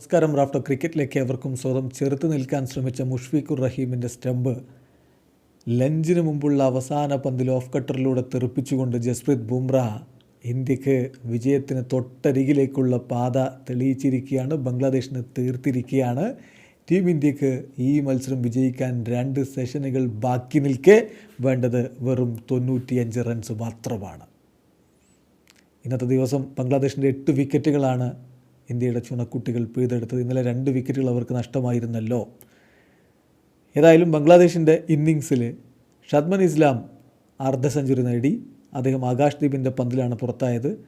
നമസ്കാരം റാഫ്റ്റർ ക്രിക്കറ്റിലേക്ക് അവർക്കും സ്വന്തം ചെറുത്ത് നിൽക്കാൻ ശ്രമിച്ച മുഷ്ഫീഖുർ റഹീമിന്റെ സ്റ്റമ്പ് ലഞ്ചിന് മുമ്പുള്ള അവസാന പന്തിൽ ഓഫ് കട്ടറിലൂടെ തെറിപ്പിച്ചുകൊണ്ട് ജസ്പ്രീത് ബുംറ ഇന്ത്യയ്ക്ക് വിജയത്തിന് തൊട്ടരികിലേക്കുള്ള പാത തെളിയിച്ചിരിക്കുകയാണ്. ബംഗ്ലാദേശിന് തീർത്തിരിക്കുകയാണ്. ടീം ഇന്ത്യയ്ക്ക് ഈ മത്സരം വിജയിക്കാൻ രണ്ട് സെഷനുകൾ ബാക്കി നിൽക്കെ വേണ്ടത് വെറും തൊണ്ണൂറ്റിയഞ്ച് റൺസ് മാത്രമാണ്. ഇന്നത്തെ ദിവസം ബംഗ്ലാദേശിന്റെ എട്ട് വിക്കറ്റുകളാണ് ഇന്ത്യയുടെ ചുണക്കുട്ടികൾ പിഴുതെടുത്തത് ഇന്നലെ രണ്ട് വിക്കറ്റുകൾ അവർക്ക് നഷ്ടമായിരുന്നല്ലോ. ഏതായാലും ബംഗ്ലാദേശിന്റെ ഇന്നിങ്സിൽ ഷദ്മൻ ഇസ്ലാം അർദ്ധ സെഞ്ചുറി നേടി. അദ്ദേഹം ആകാശ് ദീപിന്റെ പന്തിലാണ് പുറത്തായത്.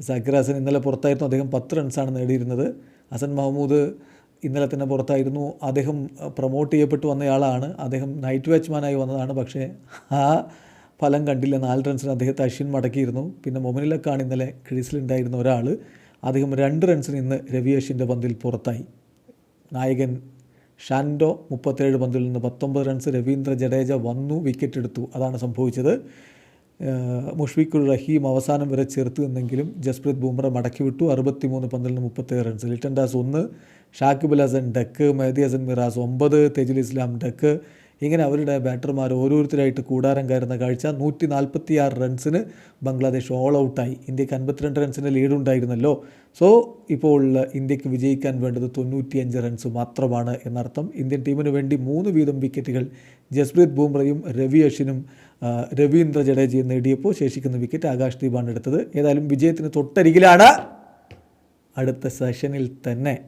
സക്കീർ ഹസൻ ഇന്നലെ പുറത്തായിരുന്നു. അദ്ദേഹം പത്ത് റൺസാണ് നേടിയിരുന്നത്. ഹസൻ മഹമ്മൂദ് ഇന്നലെ തന്നെ പുറത്തായിരുന്നു. അദ്ദേഹം പ്രൊമോട്ട് ചെയ്യപ്പെട്ടു വന്നയാളാണ്. അദ്ദേഹം നൈറ്റ് വാച്ച്മാനായി വന്നതാണ്. പക്ഷേ ആ ഫലം കണ്ടില്ല. നാല് റൺസിന് അദ്ദേഹത്തെ അശ്വിൻ മടക്കിയിരുന്നു. പിന്നെ മൊമിനിലക്കാണ് ഇന്നലെ ക്രീസിലുണ്ടായിരുന്ന ഒരാൾ അദ്ദേഹം രണ്ട് റൺസിന് ഇന്ന് രവി അശ്വിന്റെ പന്തിൽ പുറത്തായി. നായകൻ ഷാൻഡോ മുപ്പത്തേഴ് പന്തിൽ നിന്ന് പത്തൊമ്പത് റൺസ് രവീന്ദ്ര ജഡേജ വന്നു വിക്കറ്റ് എടുത്തു. അതാണ് സംഭവിച്ചത്. മുഷ്ഫിഖുൾ റഹീം അവസാനം വരെ ചേർത്ത് നിന്നെങ്കിലും ജസ്പ്രീത് ബുംറ മടക്കി വിട്ടു. അറുപത്തിമൂന്ന് പന്തിൽ നിന്ന് മുപ്പത്തേഴ് റൺസ് ലിറ്റൻ ദാസ് ഒന്ന് ഷാക്കിബുൽ ഹസൻ ഡക്ക് മെഹദി ഹസൻ മിറാസ് ഒമ്പത് തെജുൽ ഇസ്ലാം ഡക്ക് ഇങ്ങനെ അവരുടെ ബാറ്റർമാർ ഓരോരുത്തരായിട്ട് കൂടാരം കയറുന്ന കാഴ്ച നൂറ്റി നാൽപ്പത്തി ആറ് റൺസിന് ബംഗ്ലാദേശ് ഓൾ ഔട്ടായി ഇന്ത്യയ്ക്ക് അൻപത്തിരണ്ട് റൺസിന്റെ ലീഡുണ്ടായിരുന്നല്ലോ സോ ഇപ്പോൾ ഇന്ത്യയ്ക്ക് വിജയിക്കാൻ വേണ്ടത് തൊണ്ണൂറ്റിയഞ്ച് റൺസ് മാത്രമാണ് എന്നർത്ഥം. ഇന്ത്യൻ ടീമിന് വേണ്ടി മൂന്ന് വീതം വിക്കറ്റുകൾ ജസ്പ്രീത് ബുംറയും രവി അശ്വിനും രവീന്ദ്ര ജഡേജയും നേടിയപ്പോൾ ശേഷിക്കുന്ന വിക്കറ്റ് ആകാശ് ദീപാണ് എടുത്തത്. ഏതായാലും വിജയത്തിന് തൊട്ടരികിലാണ്. അടുത്ത സെഷനിൽ തന്നെ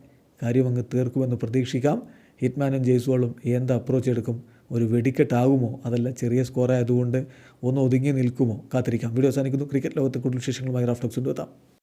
കാര്യമങ്ങ് തീർക്കുമെന്ന് പ്രതീക്ഷിക്കാം. ഹിറ്റ്മാനും ജയ്സ്വാളും എന്ത് അപ്രോച്ച് എടുക്കും? ഒരു വെടിക്കെട്ടാകുമോ? അതല്ല ചെറിയ സ്കോർ ആയതുകൊണ്ട് ഒന്ന് ഒതുങ്ങി നിൽക്കുമോ? കാത്തിരിക്കാം. വീഡിയോ അവസാനിക്കുന്നു. ക്രിക്കറ്റ് ലോകത്തെ കൂടുതൽ വിശേഷങ്ങളുമായി റാഫ്റ്റോക്സ് എത്താം.